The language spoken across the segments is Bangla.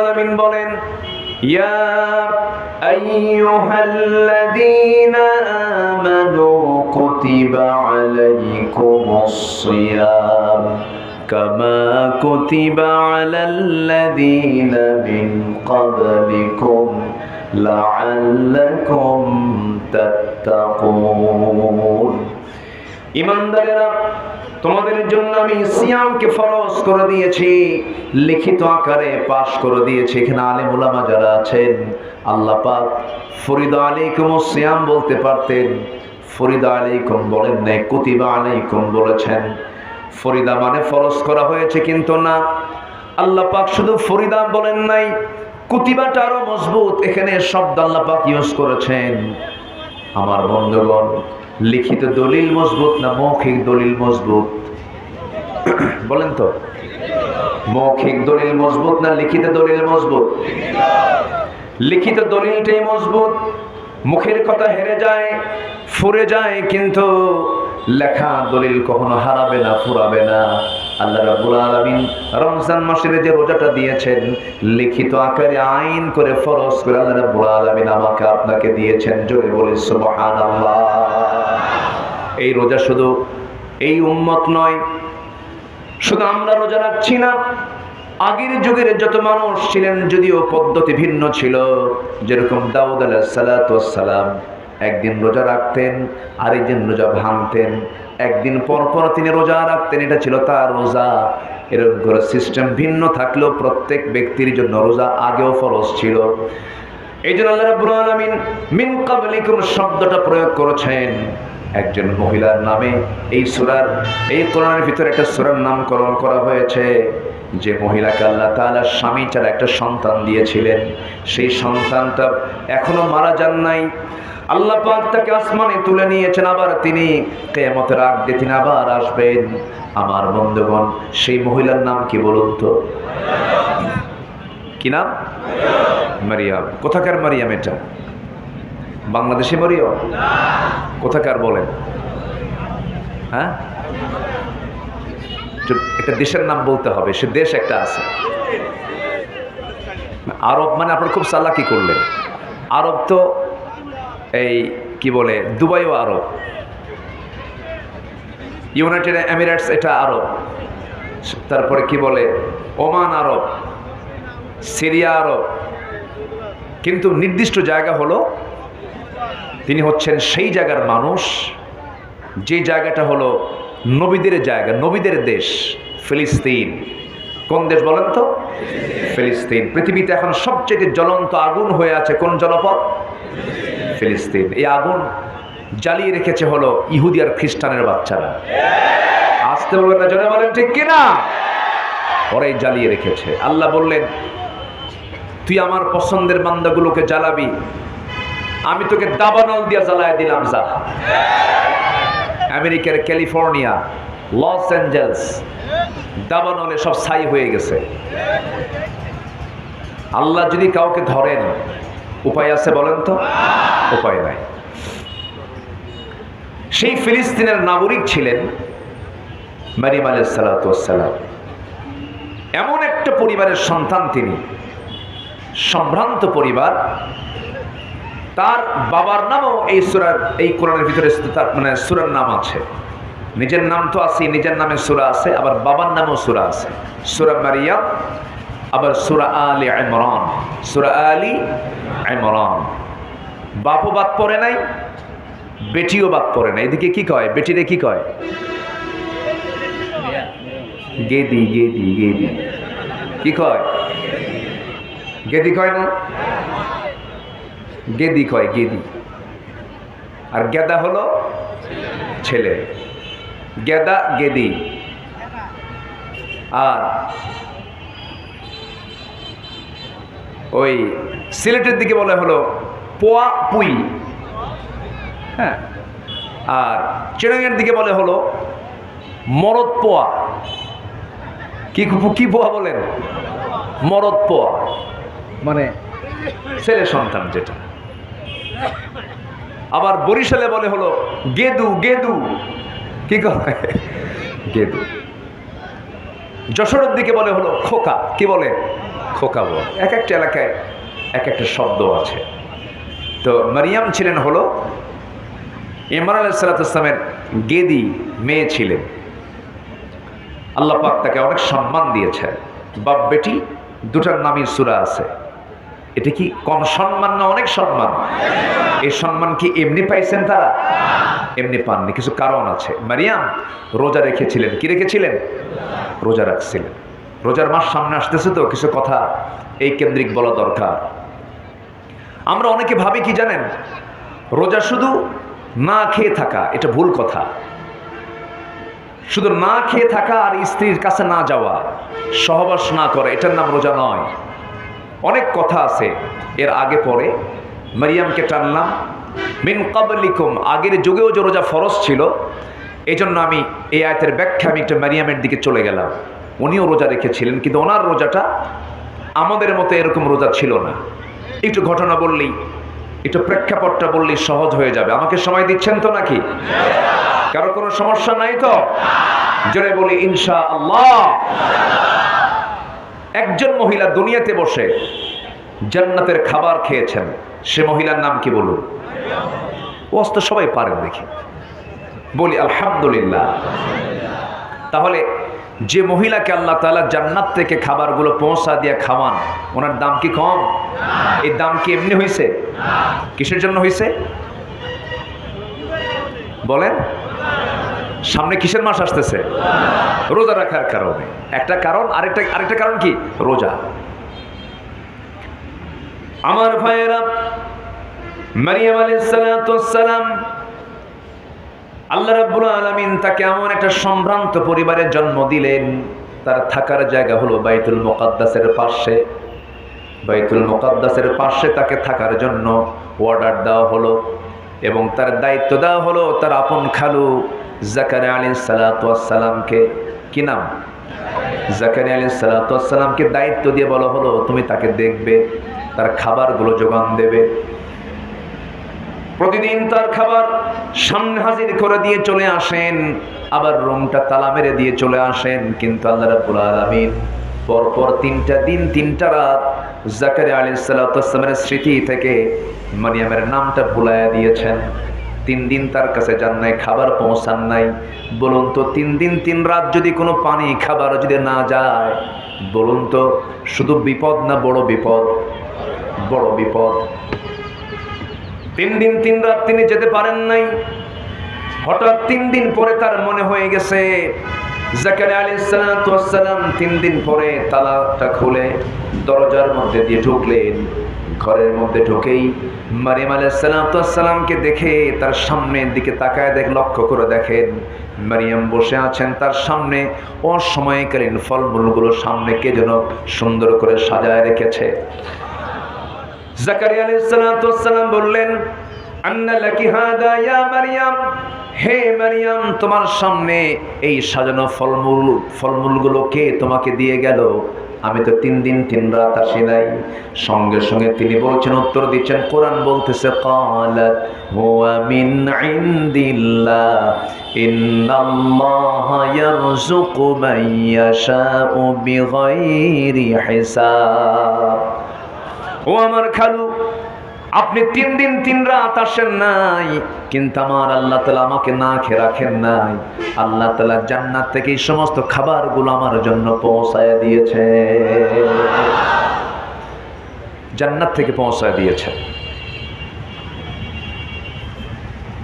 আলামিন বলেন, ইয়া আইয়ুহাল্লাযীনা আমানু কুতিবা আলাইকুমুস সিয়াম কামা কুতিবা আলাল্লাযীনা মিন ক্বাবলিকুম লাআল্লাকুম তাত্তাকুন. ইমানদারেরা তোমাদের জন্য আমি সিয়ামকে ফরজ করে দিয়েছি, লিখিত আকারে পাশ করে দিয়েছি। এখানে আলেম ওলামা যারা আছেন, আল্লাহ পাক ফরিদ আলাইকুম সিয়াম বলতে পারতেন। ফরিদা আলাইকুম বলেন নাই, কুতিবা আলাইকুম বলেছেন। ফরিদা মানে ফরজ করা হয়েছে কিন্তু না। আল্লাহ পাক শুধু ফরিদা বলেন নাই, কুতিবাটা আরও মজবুত। এখানে শব্দ আল্লাহ পাক ইউজ করেছেন। আমার বন্ধুগণ লিখিত দলিল মজবুত না মৌখিক দলিল মজবুত? বলেন তো। মৌখিক দলিল মজবুত না লিখিত দলিল মজবুত? লিখিত দলিলটাই মজবুত, মুখের কথা হেরে যায়, ফুরে যায়, কিন্তু লেখা দলিল কখনো হারাবে না, ফুরাবে না। আল্লাহ রাব্বুল আলামিন রমজান মাসের যে রোজাটা দিয়েছেন, লিখিত আকারে আইন করে ফরজ করে আল্লাহ রাব্বুল আলামিন আমাকে আপনাকে দিয়েছেন। জোরে বলি সুবহানাল্লাহ। এই রোজা শুধু এই উম্মত নয়, শুধু আমরা রোজা রাখছি না। আগের যুগের যত মানুষ ছিলেন, যদিও পদ্ধতি ভিন্ন ছিল। যেরকম দাউদ সালাম একদিন রোজা রাখতেন, আরেকদিন রোজা ভাঙতেন। একদিন পর পর তিনি রোজা রাখতেন, এটা ছিল তার রোজা। এরকম করে সিস্টেম ভিন্ন থাকলেও প্রত্যেক ব্যক্তির জন্য রোজা আগেও ফরজ ছিল। এই জন্য আল্লাহ রাব্বুল আলামিন মিন ক্বাবলিকুম শব্দটা প্রয়োগ করেছেন। একজন মহিলার নামে এই সূরার, এই কোরআনের ভিতরে একটা সূরার নামকরণ করা হয়েছে, যে মহিলাকে আল্লাহ তাআলা স্বামী ছাড়া একটা সন্তান দিয়েছিলেন। সেই সন্তানটা এখনও মারা যান নাই। আল্লাহ তাকে আসমানে তুলে নিয়েছেন, আবার তিনি কিয়ামতের আগ দিয়ে তিনি আবার আসবেন। আমার বন্ধুগণ, সেই মহিলার নাম কি বলুন তো? কি নাম? মারিয়াম। কোথাকার মারিয়াম এটা? বাংলাদেশি মারিয়াম কোথাকার বলেন? হ্যাঁ? একটা দেশের নাম বলতে হবে, সে দেশ একটা আছে। আরব মানে আপনার খুব চালাকি করলেন। আরব তো এই কি বলে, দুবাইও আরব। ইউনাইটেড এমিরেটস এটা আরব। তারপরে কি বলে, ওমান আরব, সিরিয়া আরব। কিন্তু নির্দিষ্ট জায়গা হলো তিনি হচ্ছেন সেই জায়গার মানুষ, যে জায়গাটা হলো নবীদের জায়গা, নবীদের দেশ, ফিলিস্তিন। কোন দেশ বলেন তো? ফিলিস্তিন। পৃথিবীতে এখন সবচেয়ে জ্বলন্ত আগুন হয়ে আছে কোন জনপদ? ফিলিস্তিন। এই আগুন জ্বালিয়ে রেখেছে হলো ইহুদি আর খ্রিস্টানের বাচ্চারা। আসতে বলবেন না জনে বলেন, ঠিক কিনা? ওরাই জ্বালিয়ে রেখেছে। আল্লাহ বললেন, তুই আমার পছন্দের বান্দাগুলোকে জ্বালাবি আমি তোকে দাবানল দিয়া জ্বালায় দিলাম, যা। আমেরিকার ক্যালিফোর্নিয়া, লস অ্যাঞ্জেলস, দাবানলে সব ছাই হয়ে গেছে। আল্লাহ যদি কাউকে ধরেন, উপায় আছে বলেন তো? উপায় নাই। সেই ফিলিস্তিনের নাগরিক ছিলেন মারিম আলাইসালাম এমন একটা পরিবারের সন্তান তিনি, সম্ভ্রান্ত পরিবার তার বাবার নামও এই সুরার, এই কোরআনের ভিতরে তার মানে সুরার নাম আছে। নিজের নাম তো আছে নিজের নামে সুরা আছে, আবার বাবার নামেও সুরা আছে। সুরা মারিয়াম, আবার সুরা আলী ইমরান। সুরা আলী ইমরান। বাপও বাদ পড়ে নাই, বেটিও বাদ পড়ে নাই। এদিকে কি কয়? বেটিরে কি কয়? গেদি গেদি গেদি। কি কয়? গেদি কয় না? গেদি কয়, গেদি। আর গেদা হলো ছেলে। গেদা, গেদি। আর ওই সিলেটের দিকে বলে হলো পোয়া পুই। হ্যাঁ। আর চিরাঙের দিকে বলে হলো মরদ পোয়া। কি কি পোয়া বলেন? মরদ পোয়া। মানে ছেলে সন্তান যেটা। আবার বরিশালে বলে হলো, গেদু গেদু। কি গেদু। যশোরের দিকে বলে হলো, খোকা। কি বলে? খোকা বলে। এক একটা এলাকায় এক একটা শব্দ আছে। তো মারিয়াম ছিলেন হলো, ইমরান আলাইসালাতামের গেদি মেয়ে ছিলেন। আল্লাহ পাক তাকে অনেক সম্মান দিয়েছেন। বাপ বেটি দুটার নামই সুরা আছে। এটা কি কম সম্মান না অনেক সম্মান? এই সম্মান কি এমনি পাইছেন তারা? এমনি পাননি, কিছু কারণ আছে। মারিয়াম, রোজা রেখেছিলেন, কি রেখেছিলেন? রোজা রাখছিলেন। রোজার মাস সামনে আসতেছে তো, কিছু কথা এই কেন্দ্রিক বলা দরকার। আমরা অনেকে ভাবি কি জানেন? রোজা শুধু না খেয়ে থাকা, এটা ভুল কথা। শুধু না খেয়ে থাকা আর স্ত্রীর কাছে না যাওয়া, সহবাস না করা, এটার নাম রোজা নয়। অনেক কথা আছে। এর আগে পরে মারিয়ামকে টানলাম। মিন কাবলিকুম আগের যুগেও যে রোজা ফরজ ছিল এই জন্য আমি এই আয়তের ব্যাখ্যা আমি একটা মারিয়ামের দিকে চলে গেলাম। উনিও রোজা রেখেছিলেন, কিন্তু ওনার রোজাটা আমাদের মতো এরকম রোজা ছিল না। একটু ঘটনা বললেই, একটু প্রেক্ষাপটটা বললেই সহজ হয়ে যাবে। আমাকে সময় দিচ্ছেন তো নাকি? কারও কোনো সমস্যা নাই তো? জোরে বলি ইনশা আল্লাহ একজন মহিলা দুনিয়াতে বসে জান্নাতের খাবার খেয়েছেন, সে মহিলার নাম কি বলুন? ওয়াজ তো সবাই পারেন দেখি। বলি, আলহামদুলিল্লাহ। তাহলে যে মহিলাকে আল্লাহ তাআলা জান্নাত থেকে খাবারগুলো পৌঁছা দিয়ে খাওয়ান, ওনার দাম কি কম? এই দাম কি এমনি হয়েছে কিসের জন্য হয়েছে বলেন। সামনে কিসের মাস আসতেছে? রোজা রাখার কারণে। একটা কারণ, আরেকটা আরেকটা কারণ কি? রোজা। আমার ভাইয়েরা, মারিয়াম আলাইহিস সালাম আল্লাহ রাব্বুল আলামিন তাকে এমন একটা সম্ভ্রান্ত পরিবারে জন্ম দিলেন। তার থাকার জায়গা হলো বাইতুল মোকাদ্দাসের পাশে। বাইতুল মোকাদ্দাসের পাশে তাকে থাকার জন্য অর্ডার দেওয়া হলো এবং তার দায়িত্ব দেওয়া হলো তার আপন খালু জাকারিয়া আলাইহিস সালামকে কি নাম? জাকারিয়া আলী সালামকে দায়িত্ব দিয়ে বলা হলো, তুমি তাকে দেখবে, তার খাবারগুলো যোগান দেবে। প্রতিদিন তার খাবার সামনে হাজির করে দিয়ে চলে আসেন, আবার রুমটা তালা মেরে দিয়ে চলে আসেন। কিন্তু আল্লাহ রাব্বুল আলামিন পরপর তিনটা দিন, তিনটা রাত জাকারিয়া আলাইহিস সালামের স্মৃতি থেকে মারিয়ামের নামটা ভুলাইয়া দিয়েছেন। তিন দিন তার কাছে যান নাই, খাবার পৌঁছান নাই। বলুন তো, তিন দিন, তিন রাত যদি কোনো পানি, খাবার যদি না যায়, বলুন তো, শুধু বিপদ না বড় বিপদ? বড় বিপদ। তিন দিন, তিন রাত তিনি যেতে পারেন নাই। হঠাৎ তিন দিন পরে তার মনে হয়ে গেছে, জাকারিয়া আলাইহিস তিন দিন পরে তালাটা খুলে দরজার মধ্যে দিয়ে ঢুকলেন। ঘরের মধ্যে ঢুকেই মারিয়াম আলাইহিস সালামকে দেখে তার সামনের দিকে তাকায় দেখ, লক্ষ্য করে দেখেন মারিয়াম বসে আছেন। তার সামনে অসময়কালীন ফলমূলগুলো সামনে কে যেন সুন্দর করে সাজায় রেখেছে। জাকারিয়া আলাইহিস সালাম বললেন হে মারিয়াম, তোমার সামনে এই সাজানো ফলমূল, ফলমূলগুলো কে তোমাকে দিয়ে গেল? আমি তো তিন দিন, তিন রাত আসি নাই। সঙ্গে সঙ্গে তিনি বলছেন, উত্তর দিচ্ছেন, কোরআন বলতেছে ও আমার খালু আপনি তিন দিন, তিন রাত আসেন নাই, কিন্তু আমার আল্লাহ তালা আমাকে না খেয়ে রাখেন নাই। আল্লাহ তালা জান্নাত থেকে এই সমস্ত খাবারগুলো আমার জন্য পৌঁছায় দিয়েছে। জান্নাত থেকে পৌঁছায় দিয়েছে।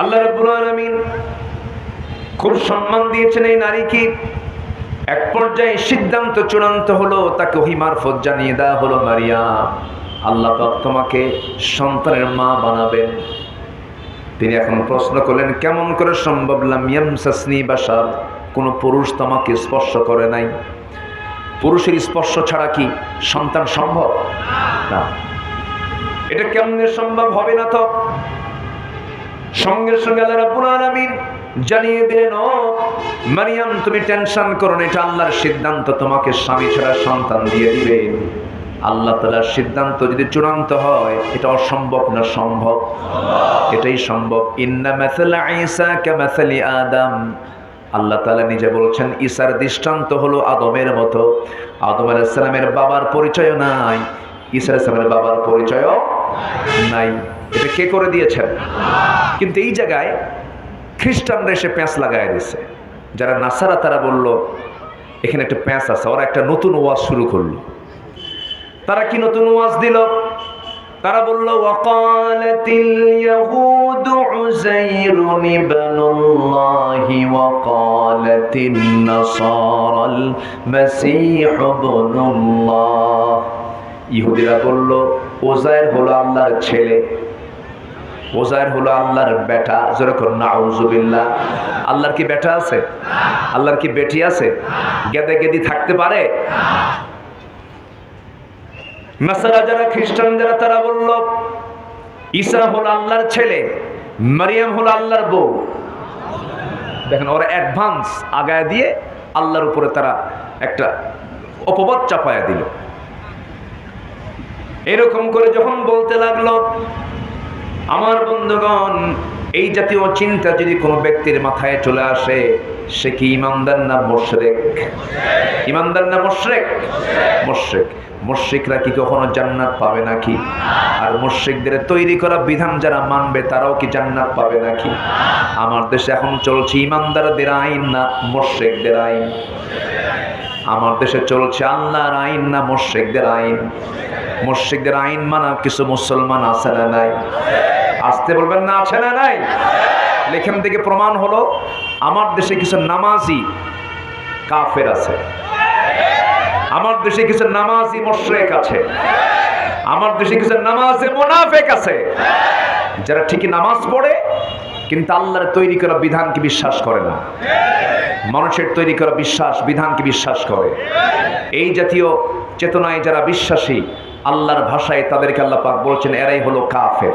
আল্লাহ রাব্বুল আলামিন খুব সম্মান দিয়েছেন এই নারীকে। এক পর্যায়ে সিদ্ধান্ত চূড়ান্ত হলো, তাকে ওহি মারফত জানিয়ে দেওয়া হলো মারিয়াম। আল্লাহ পাক তোমাকে সন্তানের মা বানাবেন। তিনি এখন প্রশ্ন করলেন, কেমন করে সম্ভব? লামিয়াম সাসনি বাসার কোনো পুরুষ তোমাকে স্পর্শ করে নাই। পুরুষের স্পর্শ ছাড়া কি সন্তান সম্ভব? না। এটা কেমনে সম্ভব হবে না তো? সঙ্গে সঙ্গে আল্লাহ রাব্বুল আলামিন জানিয়ে দিলেন, ও মারিয়াম, তুমি টেনশন করো না, এটা আল্লাহর সিদ্ধান্ত। তোমাকে স্বামী ছাড়া সন্তান দিয়ে দিবেন আল্লাহ তালার সিদ্ধান্ত যদি চূড়ান্ত হয়, এটা অসম্ভব না সম্ভব? এটাই সম্ভব। ইন্না ঈসা কামাসালি আদম। আল্লাহ তালা নিজে বলছেন, ঈসার দৃষ্টান্ত হলো আদমের মতো। আদম আলাইসালামের বাবার পরিচয়ও নাই। ঈসা আলাইসালামের বাবার পরিচয়ও নাই। এটা কে করে দিয়েছেন? কিন্তু এই জায়গায় খ্রিস্টানরা এসে প্যাঁচ লাগাই দিছে যারা নাসারা তারা বলল, এখানে একটা প্যাঁচ আছে। ওরা একটা নতুন ওয়াজ শুরু করল। তারা কি নতুন ওয়াজ দিল? তারা বলল, ওয়াকালাতিল ইয়াহুদ উযাইর ইবনুল্লাহি ওয়াকালাতিন নাসারাল মাসীহ ইবনুল্লাহ। ইহুদিরা বলল ওজায়ের হলো আল্লাহর ছেলে। ওজায়ের হলো আল্লাহর বেটা। যেরকম নাউজুবিল্লাহ। আল্লাহর কি বেটা আছে? আল্লাহর কি বেটি আছে? গেদে গেদি থাকতে পারে? নাসারা যারা খ্রিস্টান যারা, তারা বলল, ঈসা হলো আল্লাহর ছেলে, মারিয়াম হলো আল্লাহর বউ। দেখেন, ওরা অ্যাডভান্স আগায় দিয়ে আল্লাহর উপরে তারা একটা অপবাদ চাপায়া দিল। এরকম করে যখন বলতে লাগল, আমার বন্ধুগণ, এই জাতীয় চিন্তা যদি কোনো ব্যক্তির মাথায় চলে আসে সে কি ইমানদার না মোশরেক? ইমানদার না মোশরেক? মোশরেক। মোশরিকরা কি কখনো জান্নাত পাবে নাকি? আর মোশরিকদের তৈরি করা বিধান যারা মানবে, তারাও কি জান্নাত পাবে নাকি? আমার দেশে এখন চলছে ইমানদারদের আইন, না মোশরিকদের আইন? আমার দেশে চলছে আল্লাহর আইন, না মোশরিকদের আইন? মোশরিকদের আইন মানা কিছু মুসলমান আছে না নাই? আসতে বলবেন না, আছে না নাই? লেখান থেকে প্রমাণ হলো। আমার দেশে কিছু নামাজি কাফের আছে। আমার দেশে কিছু নামাজি মোশরেক আছে। আমার দেশে কিছু নামাজে মোনাফেক আছে। যারা ঠিকই নামাজ পড়ে, কিন্তু আল্লাহর তৈরি করা বিধানকে বিশ্বাস করে না। মানুষের তৈরি করা বিশ্বাস, বিধানকে বিশ্বাস করে। এই জাতীয় চেতনায় যারা বিশ্বাসী, আল্লাহর ভাষায় তাদেরকে আল্লাহ পাক বলছেন, এরাই হলো কাফের।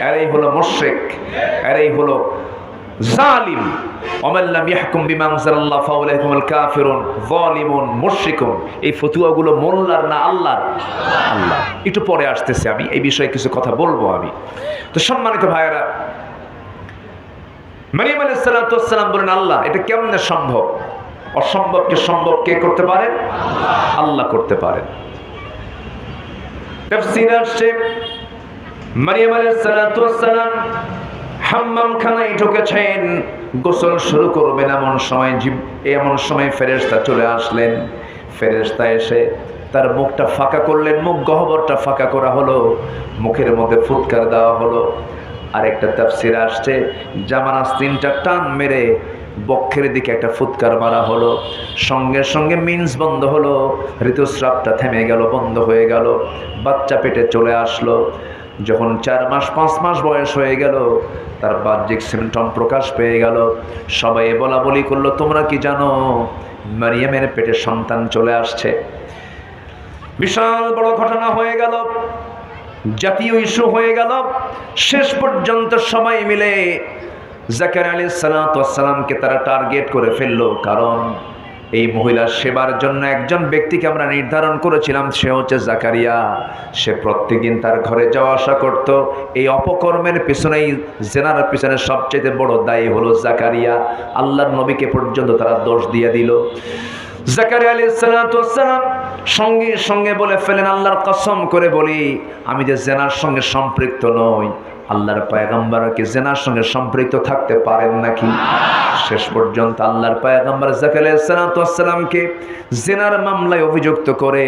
এরাই হলো মোশরেক। এরাই হলো জালিম। অমাল্লাম ইয়াহকুম বিমা ফাউলাইকুমুল কাফিরুন। যালিমুন মুশরিকুন। এই ফতুয়াগুলো মোল্লার না আল্লাহর? আল্লাহ। একটু পরে আসতেছে আমি, এই বিষয়ে কিছু কথা বলব আমি। তো সম্মানিত ভাইয়েরা, মারিয়াম আলাইহিস সালাতু ওয়াসসালাম বলেন, আল্লাহ, এটা কেমনে সম্ভব? অসম্ভবকে সম্ভব? কে করতে পারেন আল্লাহ করতে পারেন তাফসীর আসছে, মারিয়াম আলাইহিস সালাতু ওয়াসসালাম হাম্মাম খানায় ঢুকেছেন, গোসল শুরু করবেন এমন সময় জিব- এমন সময় ফেরেশতা চলে আসলেন। ফেরেশতা এসে তার মুখটা ফাঁকা করলেন, মুখ গহ্বরটা ফাঁকা করা হলো, মুখের মধ্যে ফুৎকার দেওয়া হলো। আরেকটা তাফসির আসছে জামান তিনটা টান মেরে বক্ষের দিকে একটা ফুৎকার মারা হলো। সঙ্গে সঙ্গে মিন্স বন্ধ হলো, ঋতুস্রাবটা থেমে গেল, বন্ধ হয়ে গেল। বাচ্চা পেটে চলে আসলো। যখন চার মাস, পাঁচ মাস বয়স হয়ে গেল, তার বাহ্যিক সিমটম প্রকাশ পেয়ে গেল। সবাই বলা বলি করল, তোমরা কি জানো, মারিয়ামের পেটে সন্তান চলে আসছে? বিশাল বড় ঘটনা হয়ে গেল, জাতীয় ইস্যু হয়ে গেল। শেষ পর্যন্ত সবাই মিলে জাকার আলী সালাতামকে তারা টার্গেট করে ফেলল, কারণ এই মহিলার সেবার জন্য একজন ব্যক্তিকে আমরা নির্ধারণ করেছিলাম, সে হচ্ছে জাকারিয়া। সে প্রত্যেকদিন তার ঘরে যাওয়া আসা করত। এই অপকর্মের পিছনেই, জেনার পিছনে সবচেয়ে বড় দায়ী হলো জাকারিয়া। আল্লাহর নবীকে পর্যন্ত তারা দোষ দিয়ে দিল। জাকারিয়া আলী সঙ্গে সঙ্গে বলে ফেলেন, আল্লাহর কসম করে বলি, আমি যে জেনার সঙ্গে সম্পৃক্ত নই। আল্লাহর পায়গাম্বারকে জেনার সঙ্গে সম্পৃক্ত থাকতে পারেন নাকি? শেষ পর্যন্ত আল্লাহর পায়গাম্বার জাকারিয়াসালামকে জেনার মামলায় অভিযুক্ত করে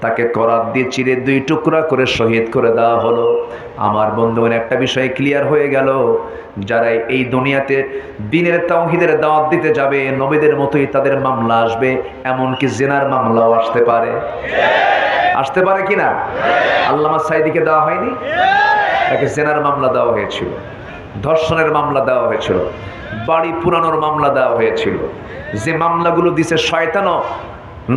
তাকে করাত দিয়ে চিরে দুই টুকরা করে শহীদ করে দেওয়া হলো। আমার বন্ধুগণ, একটা বিষয় ক্লিয়ার হয়ে গেল। যারা এই দুনিয়াতে দিনের তাওহিদের দাওয়াত দিতে যাবে, নবীদের মতোই তাদের মামলা আসবে, এমনকি জেনার মামলাও আসতে পারে। আসতে পারে কিনা? আল্লামা সাইদিকে দেওয়া হয়নি? তাকে জেনার মামলা দেওয়া হয়েছিল, ধর্ষণের মামলা দেওয়া হয়েছিল, বাড়ি পুরানোর মামলা দেওয়া হয়েছিল। যে মামলাগুলো দিছে শয়তানও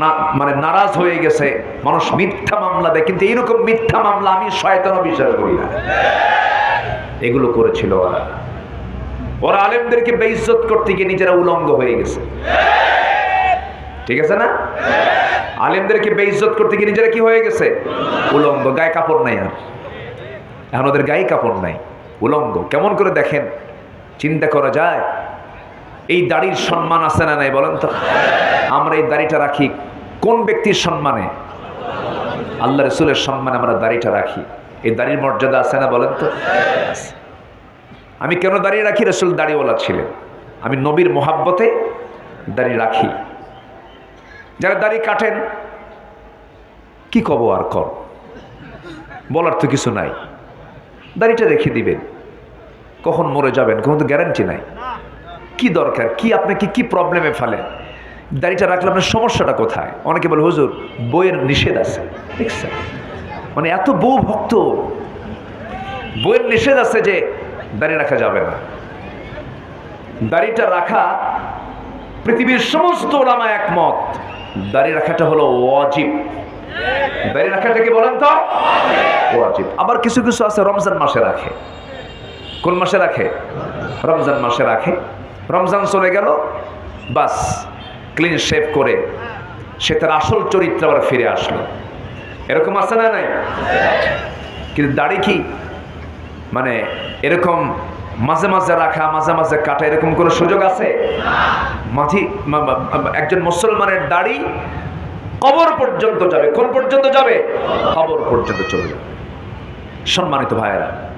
না মানে নারাজ হয়ে গেছে, মানুষ মিথ্যা মামলা দেয়, কিন্তু এইরকম মিথ্যা মামলা আমি শয়তানও বিশ্বাস করি না। এগুলো করেছিল ওরা। ওরা আলেমদেরকে বেইজ্জত করতে গিয়ে নিজেরা উলঙ্গ হয়ে গেছে। ঠিক আছে না? আলেমদেরকে বেইজ্জত করতে গিয়ে নিজেরা কি হয়ে গেছে? উলঙ্গ, গায়ে কাপড় নাই আর। এখন ওদের গায়ে কাপড় নাই, উলঙ্গ। কেমন করে দেখেন? চিন্তা করা যায়? এই দাড়ির সম্মান আছে না নাই বলেন তো? আমরা এই দাড়িটা রাখি কোন ব্যক্তির সম্মানে? আল্লাহ রসুলের সম্মানে আমরা দাড়িটা রাখি। এই দাড়ির মর্যাদা আছে না বলেন তো? আমি কেন দাঁড়িয়ে রাখি? রসুল দাড়িওয়ালা ছিলেন। আমি নবীর মোহাব্বতে দাড়ি রাখি। যারা দাড়ি কাটেন, কি কব আর কর? বলার তো কিছু নাই। দাড়িটা রেখে দিবেন। কখন মরে যাবেন? কোনো তো গ্যারান্টি নাই। কি দরকার? কি আপনাকে কি প্রবলেমে ফেলেন দাড়িটা রাখলে আপনার সমস্যাটা কোথায়? অনেকে বলে, হুজুর, বইয়ের নিষেধ আছে। দেখছেন মানে এত বউ ভক্ত, বইয়ের নিষেধ আছে যে দাড়ি রাখা যাবে না। দাড়িটা রাখা পৃথিবীর সমস্ত ওলামা একমত। দাড়ি রাখাটা হলো ওয়াজিব। দাড়ি রাখাটা কি বলেন তো? ওয়াজিব। আবার কিছু কিছু আছে রমজান মাসে রাখে। কোন মাসে রাখে? রমজান মাসে রাখে। রমজান চলে গেল, বাস ক্লিন শেভ করে সে তার আসল চরিত্র আবার ফিরে আসলো। এরকম আছে না নাই? কিন্তু দাড়ি কি? মানে এরকম মাঝে মাঝে রাখা, মাঝে মাঝে কাটা, এরকম কোনো সুযোগ আছে? মাঝি একজন মুসলমানের দাড়ি কবর পর্যন্ত যাবে। কোন পর্যন্ত যাবে? কবর পর্যন্ত চলে যাবে। সম্মানিত ভাইয়েরা